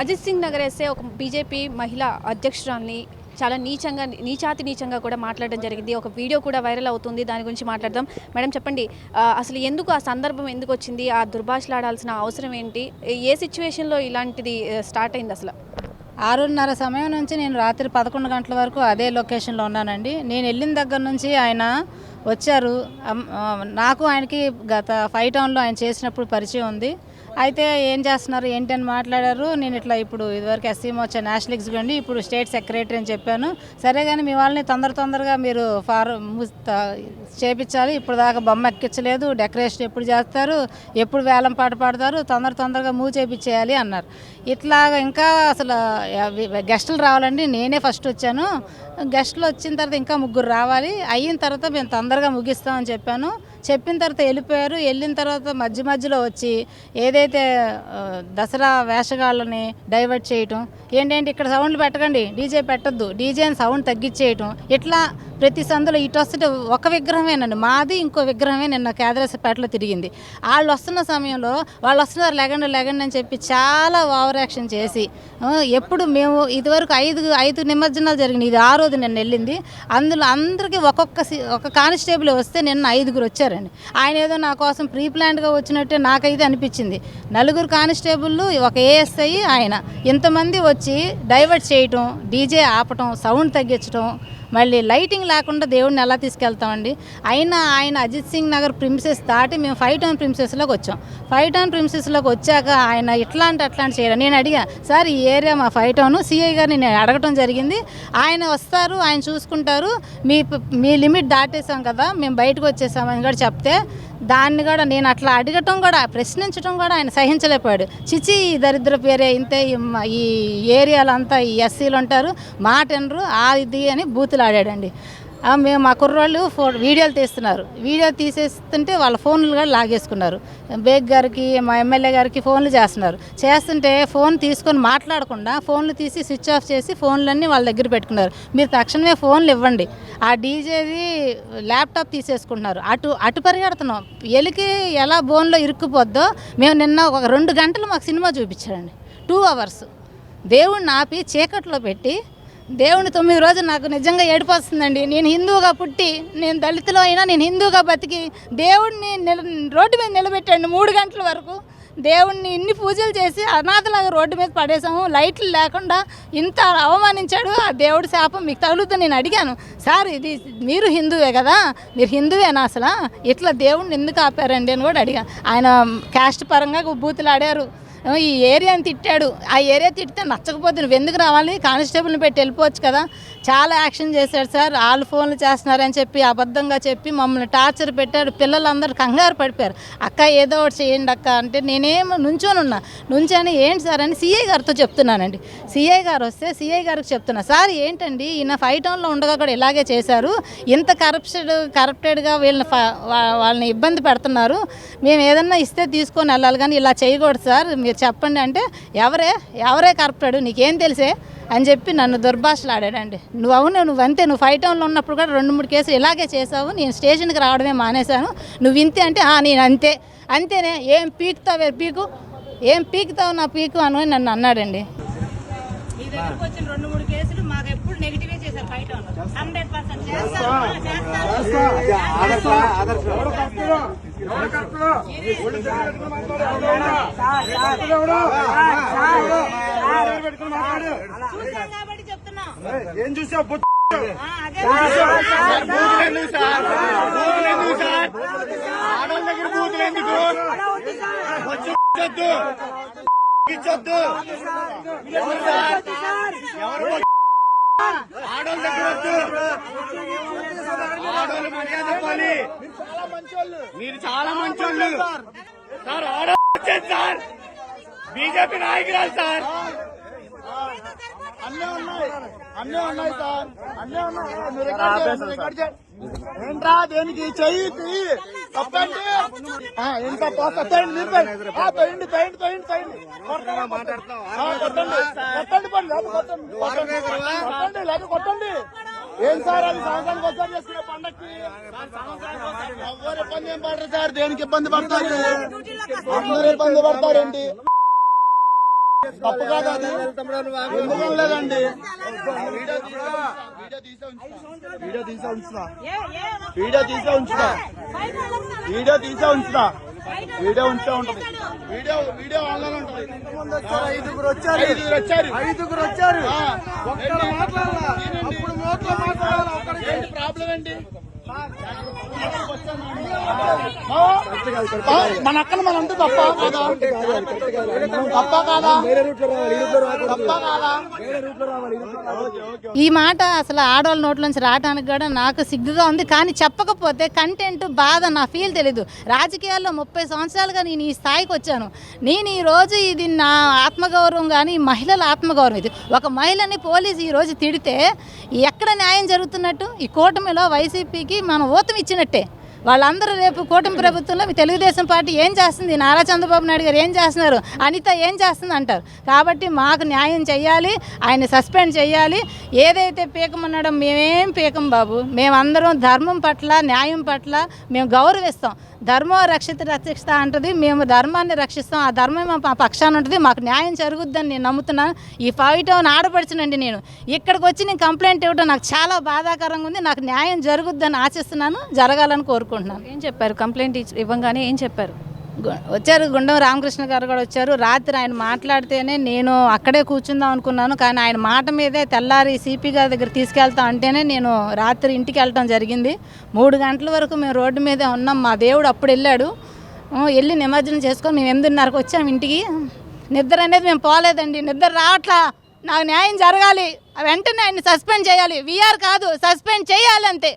అజిత్ సింగ్ నగర్ ఎస్ఏ ఒక బీజేపీ మహిళా అధ్యక్షురాల్ని చాలా నీచంగా నీచాతి నీచంగా కూడా మాట్లాడడం జరిగింది. ఒక వీడియో కూడా వైరల్ అవుతుంది. దాని గురించి మాట్లాడదాం. మేడం చెప్పండి. అసలు ఎందుకు ఆ సందర్భం ఎందుకు వచ్చింది? ఆ దుర్భాషలాడాల్సిన అవసరం ఏంటి? ఏ సిచ్యువేషన్లో ఇలాంటిది స్టార్ట్ అయింది అసలు? ఆరున్నర సమయం నుంచి నేను రాత్రి పదకొండు గంటల వరకు అదే లొకేషన్లో ఉన్నానండి. నేను వెళ్ళిన దగ్గర నుంచి ఆయన వచ్చారు. నాకు ఆయనకి గత ఫైవ్ టౌన్లో ఆయన చేసినప్పుడు పరిచయం ఉంది. అయితే ఏం చేస్తున్నారు? ఏంటి అని మాట్లాడారు. నేను ఇట్లా ఇప్పుడు ఇదివరకు ఎస్సీఎం వచ్చా నేషనల్ ఎగ్జిక్యూటివ్ ఇప్పుడు స్టేట్ సెక్రటరీ అని చెప్పాను. సరే కానీ మీ వాళ్ళని తొందర తొందరగా మీరు ఫార్ చేపించాలి. ఇప్పుడు దాకా బొమ్మ ఎక్కించలేదు. డెకరేషన్ ఎప్పుడు చేస్తారు? ఎప్పుడు వేలం పాట పాడతారు? తొందర తొందరగా మూవ్ చేపించేయాలి అన్నారు. ఇట్లాగా ఇంకా అసలు గెస్టులు రావాలండి. నేనే ఫస్ట్ వచ్చాను. గెస్టులు వచ్చిన తర్వాత ఇంకా ముగ్గురు రావాలి. అయిన తర్వాత మేము తొందరగా ముగిస్తామని చెప్పాను. చెప్పిన తర్వాత వెళ్ళిపోయారు. వెళ్ళిన తర్వాత మధ్య మధ్యలో వచ్చి ఏదైతే దసరా వేషగాళ్ళని డైవర్ట్ చేయటం ఏంటంటే ఇక్కడ సౌండ్లు పెట్టకండి. డీజే పెట్టద్దు. డీజేని సౌండ్ తగ్గించేయటం ఇట్లా ప్రతి సందులో ఇటు వస్తుంటే ఒక విగ్రహమేనండి. మాది ఇంకో విగ్రహమే నిన్న కేదరేసపేటలో తిరిగింది. వాళ్ళు వస్తున్న సమయంలో వాళ్ళు వస్తున్నారు లెగండి లెగండి అని చెప్పి చాలా ఓవర్ యాక్షన్ చేసి ఎప్పుడు మేము ఇదివరకు ఐదు ఐదు నిమజ్జనాలు జరిగినాయి. ఇది ఆ రోజు నిన్న వెళ్ళింది. అందులో అందరికీ ఒక్కొక్క ఒక కానిస్టేబుల్ వస్తే నిన్న ఐదుగురు వచ్చారండి. ఆయన ఏదో నా కోసం ప్రీ ప్లాన్డ్గా వచ్చినట్టే నాకైతే అనిపించింది. నలుగురు కానిస్టేబుల్ ఒక ఏఎస్ఐ ఆయన. ఇంతమంది వచ్చి డైవర్ట్ చేయటం డీజే ఆపటం సౌండ్ తగ్గించడం మళ్ళీ లైటింగ్ లేకుండా దేవుడిని ఎలా తీసుకెళ్తామండి? అయినా ఆయన అజిత్ సింగ్ నగర్ ప్రిన్సెస్ దాటి మేము ఫైవ్ టౌన్ ప్రిన్సెస్లోకి వచ్చాం. ఫైవ్ టౌన్ ప్రిన్సెస్లోకి వచ్చాక ఆయన ఇట్లాంటి అట్లాంటి చేయడం నేను అడిగా సార్ ఈ ఏరియా మా ఫైవ్ టౌన్. సిఐ గారిని నేను అడగటం జరిగింది. ఆయన వస్తారు ఆయన చూసుకుంటారు. మీ మీ లిమిట్ దాటేసాం కదా మేము బయటకు వచ్చేసామని కూడా చెప్తే దాన్ని కూడా నేను అట్లా అడగటం కూడా ప్రశ్నించడం కూడా ఆయన సహించలేకపోయాడు. చిచి ఈ దరిద్ర పేరే ఇంతే ఈ ఈ ఏరియాలో అంతా ఈ ఎస్సీలు ఉంటారు మాట వినరు ఆ ఇది అని బూతులు ఆడాడండి మేము మా కుర్రోళ్ళు ఫో వీడియోలు తీస్తున్నారు. వీడియో తీసేస్తుంటే వాళ్ళ ఫోన్లు కూడా లాగేసుకున్నారు. బేగ్ గారికి మా ఎమ్మెల్యే గారికి ఫోన్లు చేస్తున్నారు. చేస్తుంటే ఫోన్ తీసుకొని మాట్లాడకుండా ఫోన్లు తీసి స్విచ్ ఆఫ్ చేసి ఫోన్లన్నీ వాళ్ళ దగ్గర పెట్టుకున్నారు. మీరు తక్షణమే ఫోన్లు ఇవ్వండి. ఆ డీజేది ల్యాప్టాప్ తీసేసుకుంటున్నారు. అటు అటు పరిగెడుతున్నాం. ఎలికి ఎలా బోన్లో ఇరుక్కుపోద్దో మేము నిన్న ఒక రెండు గంటలు మాకు సినిమా చూపించారండి టూ అవర్స్. దేవుణ్ణి ఆపి చీకట్లో పెట్టి దేవుని తొమ్మిది రోజులు నాకు నిజంగా ఏడిపోస్తుందండి. నేను హిందువుగా పుట్టి నేను దళితులు అయినా నేను హిందువుగా బతికి దేవుడిని నిల రోడ్డు మీద నిలబెట్టండి మూడు గంటల వరకు. దేవుణ్ణి ఇన్ని పూజలు చేసి అనాథలాగా రోడ్డు మీద పడేసాము లైట్లు లేకుండా ఇంత అవమానించాడు ఆ దేవుడి శాపం మీకు తగులుతుంది నేను అడిగాను. సార్ ఇది మీరు హిందువే కదా? మీరు హిందువేనా అసలు? ఇట్లా దేవుణ్ణి ఎందుకు ఆపారండి? అని కూడా అడిగాను ఆయన క్యాస్ట్ పరంగా బూతులు ఆడారు ఈ ఏరియాని తిట్టాడు. ఆ ఏరియా తిట్టితే నచ్చకపోతే నువ్వు ఎందుకు రావాలి? కానిస్టేబుల్ని పెట్టి వెళ్ళిపోవచ్చు కదా. చాలా యాక్షన్ చేశాడు సార్. వాళ్ళు ఫోన్లు చేస్తున్నారని చెప్పి అబద్ధంగా చెప్పి మమ్మల్ని టార్చర్ పెట్టాడు. పిల్లలందరూ కంగారు పడిపోయారు. అక్క ఏదో ఒకటి చేయండి అక్క అంటే నేనేం నుంచొని ఉన్నా. నుంచొని ఏంటి సార్ అని సిఐ గారితో చెప్తున్నానండి. సిఐ గారు వస్తే సిఐ గారికి చెప్తున్నా. సార్ ఏంటండి? ఈయన ఫైవ్ టౌన్లో ఉండగా కూడా ఇలాగే చేశారు. ఇంత కరప్షన్ కరప్టెడ్గా వీళ్ళని ఫ- వాళ్ళని ఇబ్బంది పెడుతున్నారు. మేము ఏదన్నా ఇస్తే తీసుకొని వెళ్ళాలి కానీ ఇలా చేయకూడదు సార్. మీరు చెప్పండి అంటే ఎవరే ఎవరే కరప్టాడు నీకేం తెలిసే? అని చెప్పి నన్ను దుర్భాషలాడాడండి. నువ్వు అవును నువ్వు అంతే నువ్వు ఫైవ్ టౌన్లో ఉన్నప్పుడు కూడా రెండు మూడు కేసులు ఇలాగే చేసావు నేను స్టేషన్కి రావడమే మానేశాను. నువ్వు ఇంతే అంటే "ఆ, నేను అంతే. అంతేనే ఏం పీకుతావే పీకు? ఏం పీకుతావు నా పీకు అని నన్ను అన్నాడండి. ఏం చూసావు? ఆ, దగ్గర బూతులు ఎందుకు ఇచ్చొద్దు ఇచ్చొద్దు ఎవరు మర్యాద ఇవ్వాలి మీరు చాలా మంచోళ్ళు. సార్ ఆడవాళ్ళు వచ్చేది సార్. బీజేపీ నాయకురాలు సార్? అన్నీ ఉన్నాయి. అన్నీ ఉన్నాయి సార్. అన్నీ ఉన్నాయి. మీరు రికార్డ్ చేయండి, మీరు రికార్డ్ చేయండి. ఏంట్రా దేనికి? చెయ్యి తప్పండి. తోయండి. తోయండి. తోయండి తోయండి తోయండి కొట్టండి. ఏం సార్ అది సంవత్సరానికి ఒకసారి చేసుకునే పండక్కి? ఎవరు ఇబ్బంది ఏం పడరు సార్. దేనికి ఇబ్బంది పడతారు? అందరూ ఇబ్బంది పడతారేంటి? తప్పు కాదు అది ఎందుకు లేదండి వీడియో తీసే ఉంచుతా. వీడియో తీసే ఉంచుతా వీడియో తీసే ఉంచుతా వీడియో తీసే ఉంచుతా వీడియో ఉంచే ఉంటది వీడియో వీడియో ఆన్లైన్ ఉంటది ఐదుగురు వచ్చారు ఐదుగురు వచ్చారు ఐదుగురు వచ్చారు ఒక్కడ మాట్లాడాలా అప్పుడు నోట్లో మాట్లాడాలా ఏంటి ప్రాబ్లం ఏంటి మన అక్కన మన అంతా తప్ప కాదా? తప్ప కాదా? తప్ప కాదా? ఈ మాట అసలు ఆడవాళ్ళ నోట్ల నుంచి రావడానికి కూడా నాకు సిగ్గుగా ఉంది కానీ చెప్పకపోతే కంటెంట్ బాధ నా ఫీల్ తెలీదు. రాజకీయాల్లో ముప్పై సంవత్సరాలుగా నేను ఈ స్థాయికి వచ్చాను. నేను ఈ రోజు ఇది నా ఆత్మగౌరవం కానీ మహిళల ఆత్మగౌరవం ఇది. ఒక మహిళని పోలీసు ఈ రోజు తిడితే ఎక్కడ న్యాయం జరుగుతున్నట్టు? ఈ కూటమిలో వైసీపీకి మనం ఊతం ఇచ్చినట్టే. వాళ్ళందరూ రేపు కూటమి ప్రభుత్వంలో మీ తెలుగుదేశం పార్టీ ఏం చేస్తుంది? నారా చంద్రబాబు నాయుడు గారు ఏం చేస్తున్నారు? అనిత ఏం చేస్తుంది అంటారు. కాబట్టి మాకు న్యాయం చేయాలి ఆయన సస్పెండ్ చేయాలి ఏదైతే పీకమన్నాడో మేమేం పీకం బాబు. మేమందరం ధర్మం పట్ల న్యాయం పట్ల మేము గౌరవిస్తాం. ధర్మం రక్షిత రక్షిస్తా అంటది మేము ధర్మాన్ని రక్షిస్తాం. ఆ ధర్మం మా పక్షాన ఉంటుంది మాకు న్యాయం జరుగుద్దని నేను నమ్ముతున్నాను ఈ ఫైట్ అవును ఆడపడుచునండి నేను. ఇక్కడికి వచ్చి నేను కంప్లైంట్ ఇవ్వడం నాకు చాలా బాధాకరంగా ఉంది. నాకు న్యాయం జరుగుద్దని ఆశిస్తున్నాను జరగాలని కోరుకుంటున్నాను. ఏం చెప్పారు? కంప్లైంట్ ఇచ్చి- ఇవ్వగానే ఏం చెప్పారు? గు- వచ్చారు. గుండం రామకృష్ణ గారు కూడా వచ్చారు. రాత్రి ఆయన మాట్లాడితేనే నేను అక్కడే కూర్చుందాం అనుకున్నాను. కానీ ఆయన మాట మీదే తెల్లారి సిపి గారి దగ్గర తీసుకెళ్తా అంటేనే నేను రాత్రి ఇంటికి వెళ్ళటం జరిగింది. మూడు గంటల వరకు మేము రోడ్డు మీదే ఉన్నాం. మా దేవుడు అప్పుడు వెళ్ళాడు. వెళ్ళి నిమజ్జనం చేసుకొని మేము ఎనిమిదిన్నరకు వచ్చాము ఇంటికి. నిద్ర అనేది మేము పోలేదండి. నిద్ర రావట్లా. నాకు న్యాయం జరగాలి. వెంటనే ఆయన్ని సస్పెండ్ చేయాలి. విఆర్ కాదు. సస్పెండ్ చేయాలి అంతే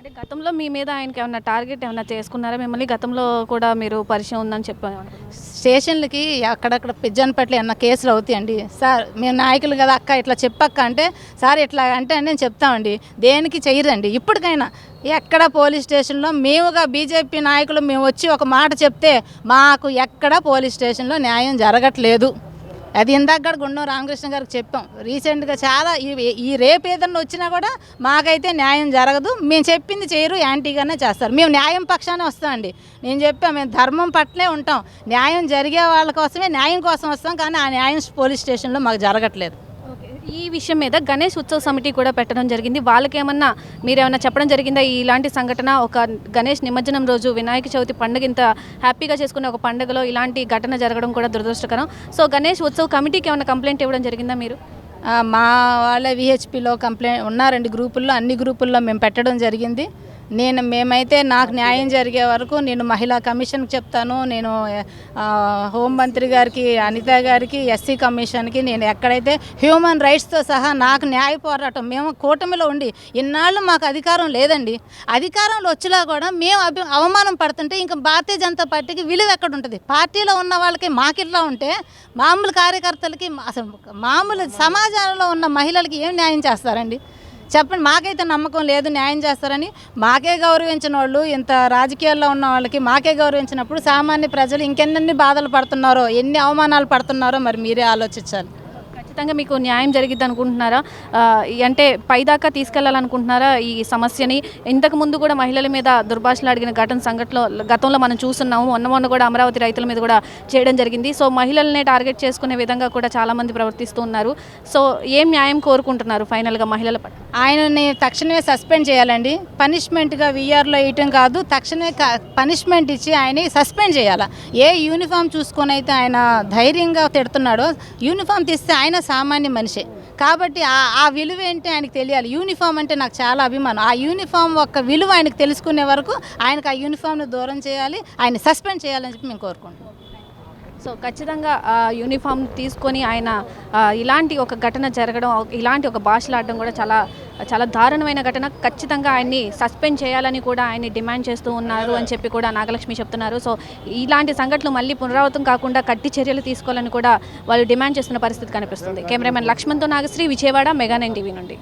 అంటే గతంలో మీ మీద ఆయనకి ఏమైనా టార్గెట్ ఏమైనా చేసుకున్నారా? మిమ్మల్ని గతంలో కూడా మీరు పరిచయం ఉందని చెప్పాను స్టేషన్లకి అక్కడక్కడ పిజ్జాన్పట్ల ఏమన్నా కేసులు అవుతాయండి? సార్ మేము నాయకులు కదా అక్క ఇట్లా చెప్పక్క అంటే సార్ ఇట్లా అంటే నేను చెప్తామండి. దేనికి చెయ్యరండి? ఇప్పటికైనా ఎక్కడ పోలీస్ స్టేషన్లో మేముగా బీజేపీ నాయకులు మేము వచ్చి ఒక మాట చెప్తే మాకు ఎక్కడ పోలీస్ స్టేషన్లో న్యాయం జరగట్లేదు. అది ఇందాక కూడా గుండం రామకృష్ణ గారికి చెప్పాం. రీసెంట్గా చాలా ఈ ఈ రేపు ఏదన్నా వచ్చినా కూడా మాకైతే న్యాయం జరగదు. మేము చెప్పింది చేయరు యాంటీగానే చేస్తారు. మేము న్యాయం పక్షానే వస్తామండి. నేను చెప్పాం మేము ధర్మం పట్లే ఉంటాం. న్యాయం జరిగే వాళ్ళ కోసమే న్యాయం కోసం వస్తాం కానీ ఆ న్యాయం పోలీస్ స్టేషన్లో మాకు జరగట్లేదు. ఈ విషయం మీద గణేష్ ఉత్సవ సమితి కూడా పెట్టడం జరిగింది. వాళ్ళకేమన్నా మీరేమన్నా చెప్పడం జరిగిందా? ఇలాంటి సంఘటన ఒక గణేష్ నిమజ్జనం రోజు వినాయక చవితి పండుగ ఇంత హ్యాపీగా చేసుకునే ఒక పండుగలో ఇలాంటి ఘటన జరగడం కూడా దురదృష్టకరం. సో గణేష్ ఉత్సవ కమిటీకి ఏమైనా కంప్లైంట్ ఇవ్వడం జరిగిందా మీరు? మా వాళ్ళ విహెచ్పిలో కంప్లైంట్ ఉన్నారండి గ్రూపుల్లో అన్ని గ్రూపుల్లో మేము పెట్టడం జరిగింది. నేను మేమైతే నాకు న్యాయం జరిగే వరకు నేను మహిళా కమిషన్కి చెప్తాను. నేను హోంమంత్రి గారికి అనిత గారికి ఎస్సీ కమిషన్కి నేను ఎక్కడైతే హ్యూమన్ రైట్స్తో సహా నాకు న్యాయ పోరాటం మేము కూటమిలో ఉండి ఇన్నాళ్ళు మాకు అధికారం లేదండి. అధికారంలో వచ్చేలా కూడా మేము అభి అవమానం పడుతుంటే ఇంకా భారతీయ జనతా పార్టీకి విలువ ఎక్కడ ఉంటుంది? పార్టీలో ఉన్న వాళ్ళకి మాకిట్లా ఉంటే మామూలు కార్యకర్తలకి అసలు మామూలు సమాజంలో ఉన్న మహిళలకి ఏం న్యాయం చేస్తారండి? చెప్పండి మాకైతే నమ్మకం లేదు న్యాయం చేస్తారని. మాకే గౌరవించిన వాళ్ళు ఇంత రాజకీయాల్లో ఉన్న వాళ్ళకి మాకే గౌరవించినప్పుడు సామాన్య ప్రజలు ఇంకెన్ని బాధలు పడుతున్నారో ఎన్ని అవమానాలు పడుతున్నారో మరి మీరే ఆలోచించాలి. ఖచ్చితంగా మీకు న్యాయం జరిగిద్ది అనుకుంటున్నారా? అంటే పైదాకా తీసుకెళ్ళాలనుకుంటున్నారా ఈ సమస్యని? ఇంతకు ముందు కూడా మహిళల మీద దుర్భాషలు అడిగిన ఘటన సంఘటనలో గతంలో మనం చూస్తున్నాము. మొన్న మొన్న కూడా అమరావతి రైతుల మీద కూడా చేయడం జరిగింది. సో మహిళలనే టార్గెట్ చేసుకునే విధంగా కూడా చాలామంది ప్రవర్తిస్తూ ఉన్నారు. సో ఏం న్యాయం కోరుకుంటున్నారు ఫైనల్గా మహిళల పట్ల? ఆయనని తక్షణమే సస్పెండ్ చేయాలండి. పనిష్మెంట్గా వీఆర్లో వేయటం కాదు. తక్షణమే పనిష్మెంట్ ఇచ్చి ఆయన సస్పెండ్ చేయాలి. ఏ యూనిఫామ్ చూసుకొని అయితే ఆయన ధైర్యంగా తిడుతున్నాడో యూనిఫామ్ తీస్తే ఆయన సామాన్య మనిషే. కాబట్టి ఆ ఆ విలువ ఏంటి ఆయనకు తెలియాలి. యూనిఫామ్ అంటే నాకు చాలా అభిమానం. ఆ యూనిఫామ్ యొక్క విలువ ఆయనకు తెలుసుకునే వరకు ఆయనకు ఆ యూనిఫామ్ను దూరం చేయాలి ఆయన సస్పెండ్ చేయాలని చెప్పి మేము కోరుకుంటున్నాం. సో ఖచ్చితంగా యూనిఫామ్ తీసుకొని ఆయన ఇలాంటి ఒక ఘటన జరగడం ఇలాంటి ఒక భాషలాడడం కూడా చాలా చాలా దారుణమైన ఘటన. ఖచ్చితంగా ఆయన్ని సస్పెండ్ చేయాలని కూడా ఆయన్ని డిమాండ్ చేస్తూ ఉన్నారు అని చెప్పి కూడా నాగలక్ష్మి చెప్తున్నారు. సో ఇలాంటి సంఘటనలు మళ్ళీ పునరావృతం కాకుండా కట్టి చర్యలు తీసుకోవాలని కూడా వాళ్ళు డిమాండ్ చేస్తున్న పరిస్థితి కనిపిస్తుంది. Cameraman లక్ష్మణ్తో Nagasri Vijayawada mega nine TV నుండి.